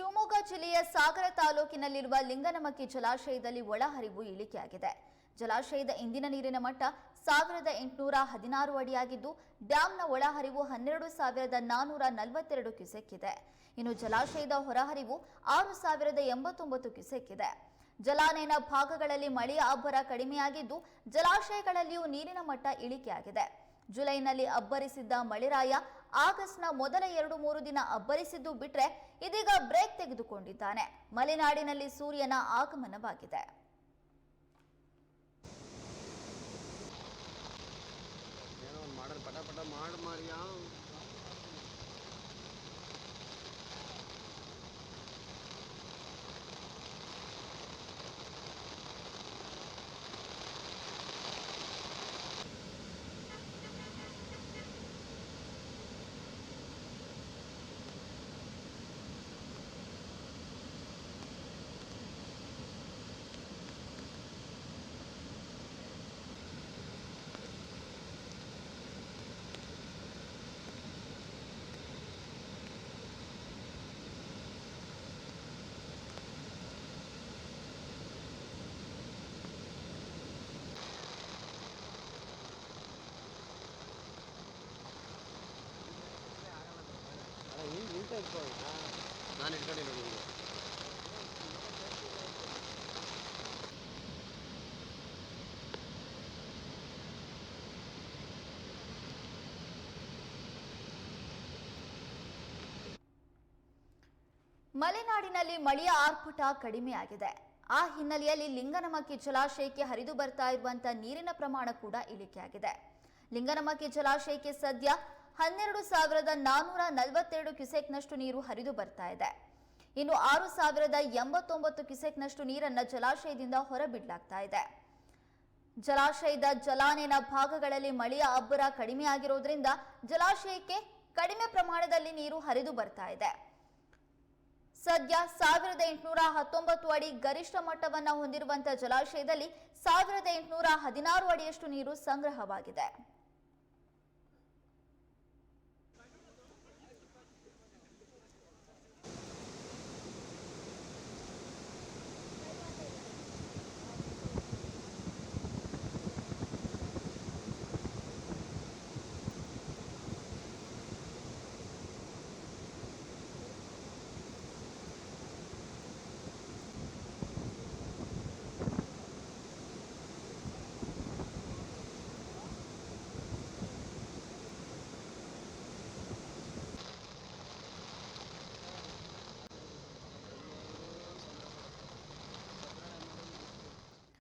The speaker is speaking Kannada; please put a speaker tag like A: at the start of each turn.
A: ಶಿವಮೊಗ್ಗ ಜಿಲ್ಲೆಯ ಸಾಗರ ತಾಲೂಕಿನಲ್ಲಿರುವ ಲಿಂಗನಮಕ್ಕಿ ಜಲಾಶಯದಲ್ಲಿ ಒಳಹರಿವು ಇಳಿಕೆಯಾಗಿದೆ. ಜಲಾಶಯದ ಇಂದಿನ ನೀರಿನ ಮಟ್ಟ ಸಾವಿರದ ಎಂಟುನೂರ ಹದಿನಾರು ಅಡಿಯಾಗಿದ್ದು ಡ್ಯಾಂನ ಒಳಹರಿವು ಹನ್ನೆರಡು ಸಾವಿರದ ನಾನೂರ ನಲವತ್ತೆರಡು ಕ್ಯೂಸೆಕ್ ಇದೆ ಇನ್ನು ಜಲಾಶಯದ ಹೊರಹರಿವು ಆರು ಸಾವಿರದ ಎಂಬತ್ತೊಂಬತ್ತು ಕ್ಯೂಸೆಕ್ ಇದೆ ಜಲಾನಯನ ಭಾಗಗಳಲ್ಲಿ ಮಳೆಯ ಅಬ್ಬರ ಕಡಿಮೆಯಾಗಿದ್ದು, ಜಲಾಶಯಗಳಲ್ಲಿಯೂ ನೀರಿನ ಮಟ್ಟ ಇಳಿಕೆಯಾಗಿದೆ. ಜುಲೈನಲ್ಲಿ ಅಬ್ಬರಿಸಿದ್ದ ಮಳೆರಾಯ ಆಗಸ್ಟ್ನ ಮೊದಲ ಎರಡು ಮೂರು ದಿನ ಅಬ್ಬರಿಸಿದ್ದು ಬಿಟ್ರೆ ಇದೀಗ ಬ್ರೇಕ್ ತೆಗೆದುಕೊಂಡಿದ್ದಾನೆ. ಮಲೆನಾಡಿನಲ್ಲಿ ಸೂರ್ಯನ ಆಗಮನವಾಗಿದೆ.
B: ಪಟ ಪಟ ಮಾಡಿ ಮಾರಿಯಾ.
A: ಮಲೆನಾಡಿನಲ್ಲಿ ಮಳೆಯ ಆರ್ಭಟ ಕಡಿಮೆಯಾಗಿದೆ. ಆ ಹಿನ್ನೆಲೆಯಲ್ಲಿ ಲಿಂಗನಮಕ್ಕಿ ಜಲಾಶಯಕ್ಕೆ ಹರಿದು ಬರ್ತಾ ಇರುವಂತಹ ನೀರಿನ ಪ್ರಮಾಣ ಕೂಡ ಇಳಿಕೆಯಾಗಿದೆ. ಲಿಂಗನಮಕ್ಕಿ ಜಲಾಶಯಕ್ಕೆ ಸದ್ಯ ಹನ್ನೆರಡು ಸಾವಿರದ ನಾನ್ನೂರ ನಲವತ್ತೆರಡು ಕ್ಯುಸೆಕ್ನಷ್ಟು ನೀರು ಹರಿದು ಬರ್ತಾ ಇದೆ. ಇನ್ನು ಆರು ಸಾವಿರದ ಎಂಬತ್ತೊಂಬತ್ತು ಕ್ಯುಸೆಕ್ನಷ್ಟು ನೀರನ್ನು ಜಲಾಶಯದಿಂದ ಹೊರಬಿಡಲಾಗ್ತಾ ಇದೆ. ಜಲಾಶಯದ ಜಲಾನಯನ ಭಾಗಗಳಲ್ಲಿ ಮಳೆಯ ಅಬ್ಬರ ಕಡಿಮೆ ಆಗಿರೋದ್ರಿಂದ ಜಲಾಶಯಕ್ಕೆ ಕಡಿಮೆ ಪ್ರಮಾಣದಲ್ಲಿ ನೀರು ಹರಿದು ಬರ್ತಾ ಇದೆ. ಸದ್ಯ ಸಾವಿರದ ಎಂಟುನೂರ ಹತ್ತೊಂಬತ್ತು ಅಡಿ ಗರಿಷ್ಠ ಮಟ್ಟವನ್ನು ಹೊಂದಿರುವಂತಹ ಜಲಾಶಯದಲ್ಲಿ ಸಾವಿರದ ಎಂಟುನೂರ ಹದಿನಾರು ಅಡಿಯಷ್ಟು ನೀರು ಸಂಗ್ರಹವಾಗಿದೆ.